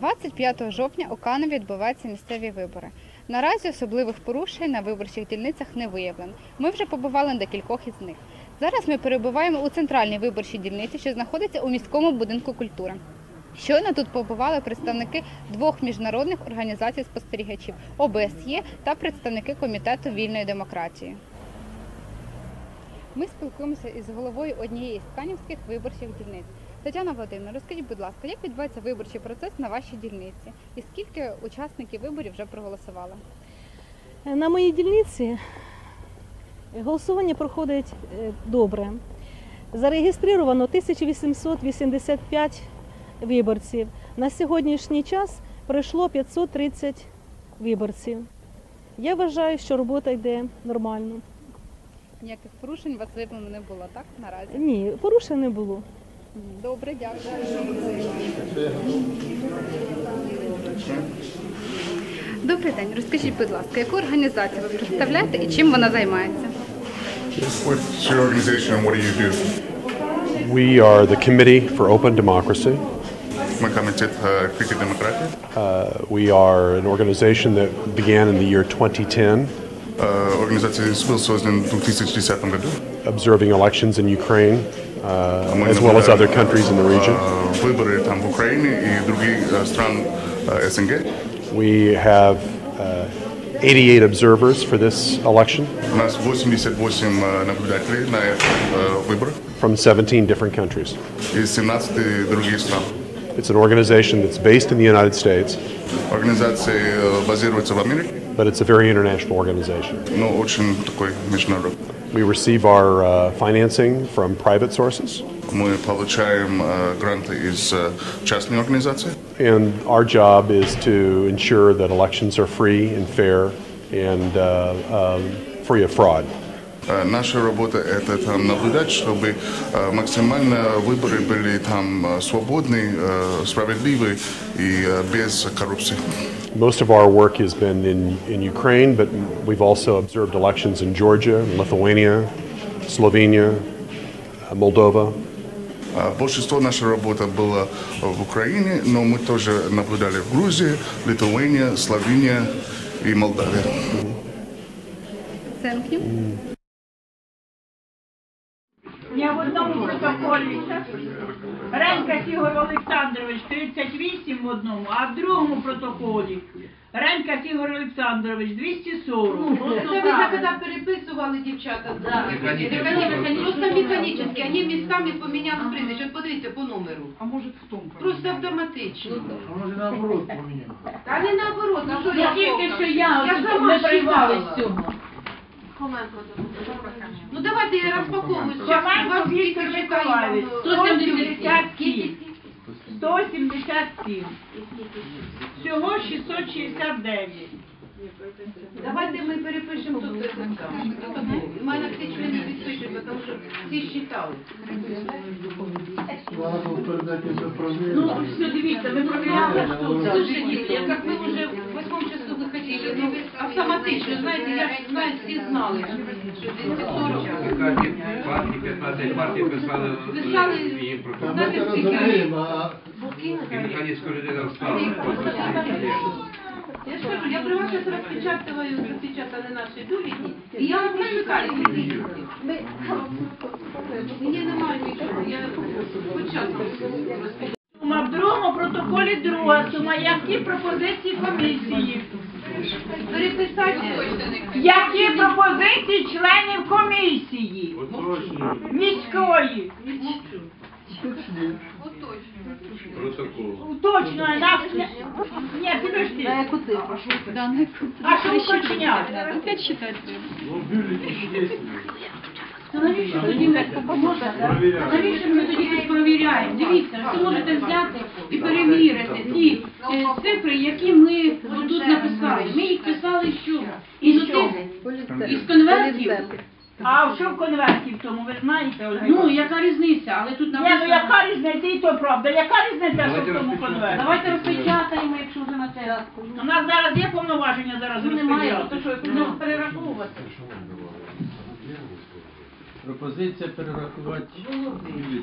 25 жовтня у Канові відбуваються місцеві вибори. Наразі особливих порушень на виборчих дільницях не виявлено. Ми вже побували на декількох із них. Зараз ми перебуваємо у центральній виборчій дільниці, що знаходиться у міському будинку культури. Щойно тут побували представники двох міжнародних організацій спостерігачів ОБСЄ та представники комітету вільної демократії. Ми спілкуємося із головою однієї з канівських виборчих дільниць. Тетяна Володимирівна, розкажіть, будь ласка, як відбувається виборчий процес на вашій дільниці? І скільки учасників виборів вже проголосували? На моїй дільниці голосування проходить е, добре. Зареєстровано 1885 виборців. На сьогоднішній час пройшло 530 виборців. Я вважаю, що робота йде нормально. Ніяких порушень у вас виявлено не було, так? Наразі? Ні, порушень не було. Добре, дякую. Добрий день. Розкажіть, будь ласка, яку організацію ви представляєте і чим вона займається? What's your organization and what do you do? We are the Committee for Open Democracy. Ми комітет е, відкритої демократії. Uh, we are an organization that began in the year 2010, Е, Організація был создан в 2010 году. observing elections in Ukraine, uh, Ми as well as наблюдаємо, other countries in the region. е, Вибори там в Україні і других е, стран е, СНГ. We have uh, 88 observers for this election У нас 88 е, наблюдателей на е, виборах from 17 different countries. із 17 других стран. It's an organization that's based in the United States, Организация э, базируется в Америке, but it's a very international organization. но очень такой международный. We receive our uh, financing from private sources, Мы получаем э, гранты из э, частной организации. and our job is to ensure that elections are free and fair and uh, um, free of fraud. Э, Наша работа это там наблюдать, чтобы э, максимально выборы были там э, свободные, э, справедливые и э, без коррупции. Most of our work has been in, in Ukraine, but we've also observed elections in Georgia, Lithuania, Slovenia, uh, Moldova. А Большинство нашей работы было в Украине, но мы тоже наблюдали в Грузии, Литве, Словения и Молдавии. Thank you. Я в одному протоколі Ренка Ігор Олександрович 38 в одному, а в другому протоколі Ренка Ігор Олександрович 240. Это вы когда переписывали девчата? Да. Просто механически. Они местами поменяли прізвище. От подивіться по номеру. А може в тому? Просто автоматично. А може наоборот поміняли? Та не наоборот. Ну, що Я тільки що я, Я от сама ми приймали считала. з цього. Ну давайте я розпаковую. Чаманко Віктор Миколаївич, 177. Скільки? 177. Всього 669. Давайте ми перепишемо тут це. У мене всі члени підпишуть, тому що всі считали. Ну, все, дивіться, ми провіряли тут. Слушайте, я как мы автоматично, знаете, я ж знаю, всі знали, що 240. Партії, 15 партій писали Писали, їм знаєте, скільки? І механічна людина встала. Я ж кажу, я при вас розпечатую, розпечатали наші бюлетні, і я вам ці бюлетні. Мені немає нічого, я час розпечатаю. Сума в другому протоколі друга сума. Які пропозиції комісії? Переписати. Які пропозиції членів комісії? Міської. Протокол. Точно, нас... Ні, підожди. А що уточняти? Ну навіщо тоді ми навіщо ми тоді тут провіряємо? Дивіться, ви можете взяти і перевірити ті цифри, які ми тут написали. Ми їх писали що? Із отих із конвертів. А що в конверті в тому, ви знаєте, Ольга? Ну яка різниця? Але тут Ні, ну написано. яка різниця, і то правда, яка різниця, що в тому конверті? Давайте розпечатаємо, якщо вже на те. У нас зараз є повноваження зараз Ну немає, розподіляти? то що будемо перераховувати. Пропозиція перерахувати бюлетні.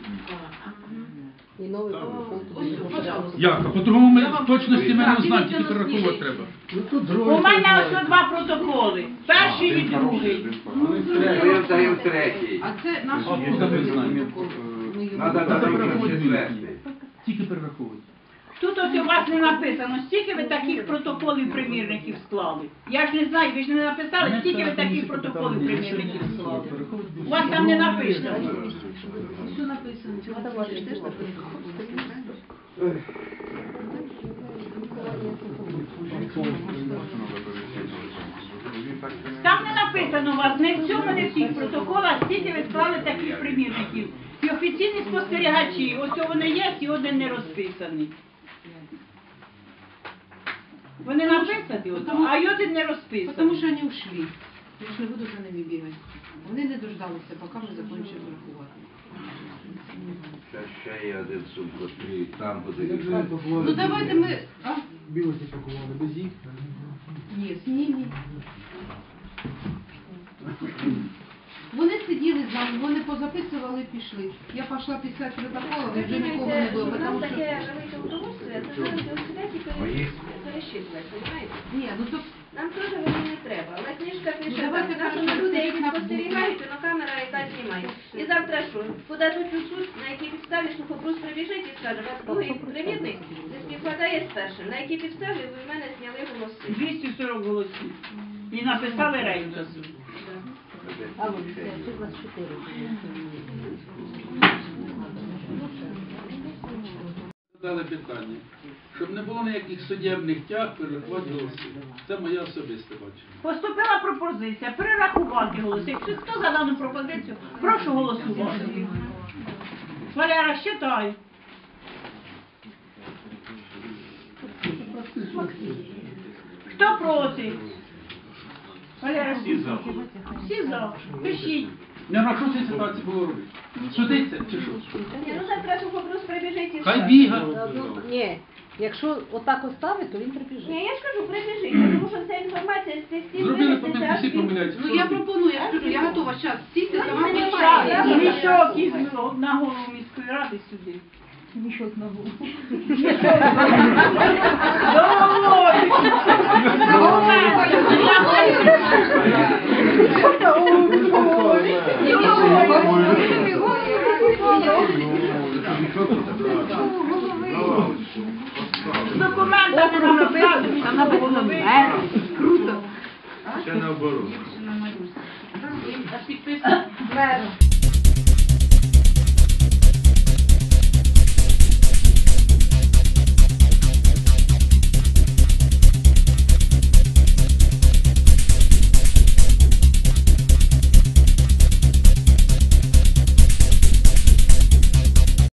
Пожалуйста. Як? А по-другому ми вам- точності ми не Так, знаємо, дивіться тільки на перераховувати сніжень. треба. У мене ось два протоколи. Перший і другий. Ми даємо третій. А це наш Откуда ми знаємо? Надо дати четвертий. Тільки перераховувати. Тут ось у вас не написано, скільки ви таких протоколів примірників склали. Я ж не знаю, ви ж не написали, скільки ви таких протоколів примірників склали. У вас там не написано. Теж написано. Там не написано у вас, не в цьому, не в цих протоколах, скільки ви склали таких примірників. І офіційні спостерігачі, ось вони є, і один не розписаний. Вони написані, от, а й один не розписаний. Тому що вони ушли. Я ж не буду за ними бігати. Вони не дождалися, поки ми закінчимо рахувати. Ще, ще є один сум, котрий там буде. Ну давайте ми... А? Білості пакували, без їх. Ні, з ними. Вони сиділи з нами, вони позаписували і пішли. Я пішла писати протокол, і вже нікого не було, тому що... велике удовольствие, це зараз сидять і Мої? пересчитувати, розумієте? Ні, ну то Нам теж воно не треба, але книжка Ну, пише, давайте так, кажемо, люди, які на- спостерігають, воно камера, яка знімає. І завтра що? Подадуть у суд, на якій підставі сухопрус прибіжить і скаже, ваш другий примірник не співпадає з першим. На якій підставі ви в мене зняли голоси? 240 голосів. І написали рейтинг. Дали питання. Щоб не було ніяких судебних тяг, перерахувати голоси. Це моє особисте бачення. Поступила пропозиція перерахувати голоси. Якщо хто за дану пропозицію, прошу голосувати. Валера, считай. Хто проти? Валера, всі за. Всі за. Пишіть. Не на що в цій ситуації було робити? Судиться чи що? Ні, ну завтра сухопрус прибіжить і Хай скаже. біга. Ні, якщо отак оставить, то він прибіжить. Ні, я ж кажу, прибіжить, тому що ця інформація з цих стін Зробили помилку, всі помиляються. Ну я пропоную, я скажу, я готова зараз сісти, Ну, сама це не Мішок із на голову міської ради сюди. Мішок на голову. Документами нам розказують, там на голови. Ще наоборот. А Підписано.